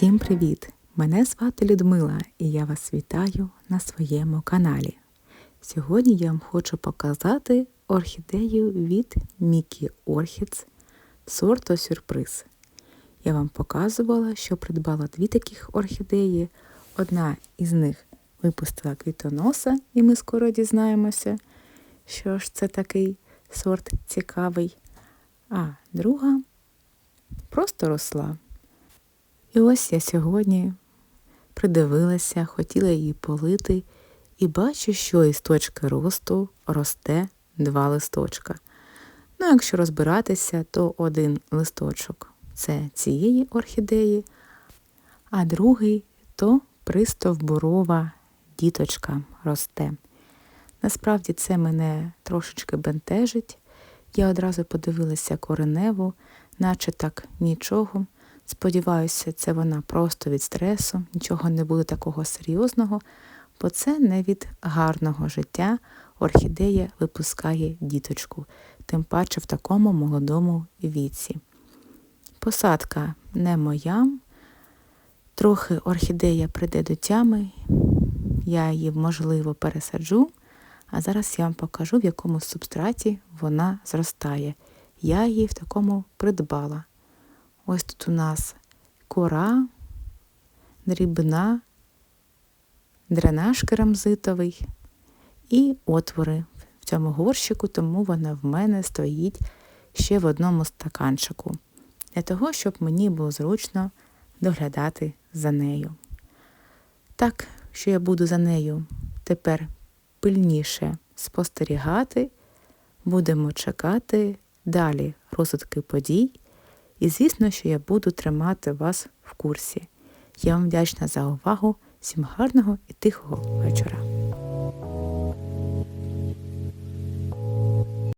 привіт! Мене звати Людмила і я вас вітаю на своєму каналі. Сьогодні я вам хочу показати орхідею від Мікі Орхідс сорту сюрприз. Я вам показувала, що придбала дві таких орхідеї. Одна із них випустила квітоноса, і ми скоро дізнаємося, що ж це такий сорт цікавий. А друга просто росла. І ось я сьогодні придивилася, хотіла її полити, і бачу, що із точки росту росте два листочка. Ну, якщо розбиратися, то один листочок це цієї орхідеї, а другий то пристовбурова діточка росте. Насправді це мене трошечки бентежить. Я одразу подивилася кореневу, наче так нічого. Сподіваюся, це вона просто від стресу, нічого не буде такого серйозного, бо це не від гарного життя орхідея випускає діточку, тим паче в такому молодому віці. Посадка не моя, трохи орхідея прийде до тями, я її, можливо, пересаджу, а зараз я вам покажу, в якому субстраті вона зростає. Я її в такому придбала. Ось тут у нас кора, дрібна, дренаж керамзитовий і отвори в цьому горщику, тому вона в мене стоїть ще в одному стаканчику, для того, щоб мені було зручно доглядати за нею. Так, що я буду за нею тепер пильніше спостерігати, будемо чекати далі розвитки подій. І звісно, що я буду тримати вас в курсі. Я вам вдячна за увагу. Всім гарного і тихого вечора.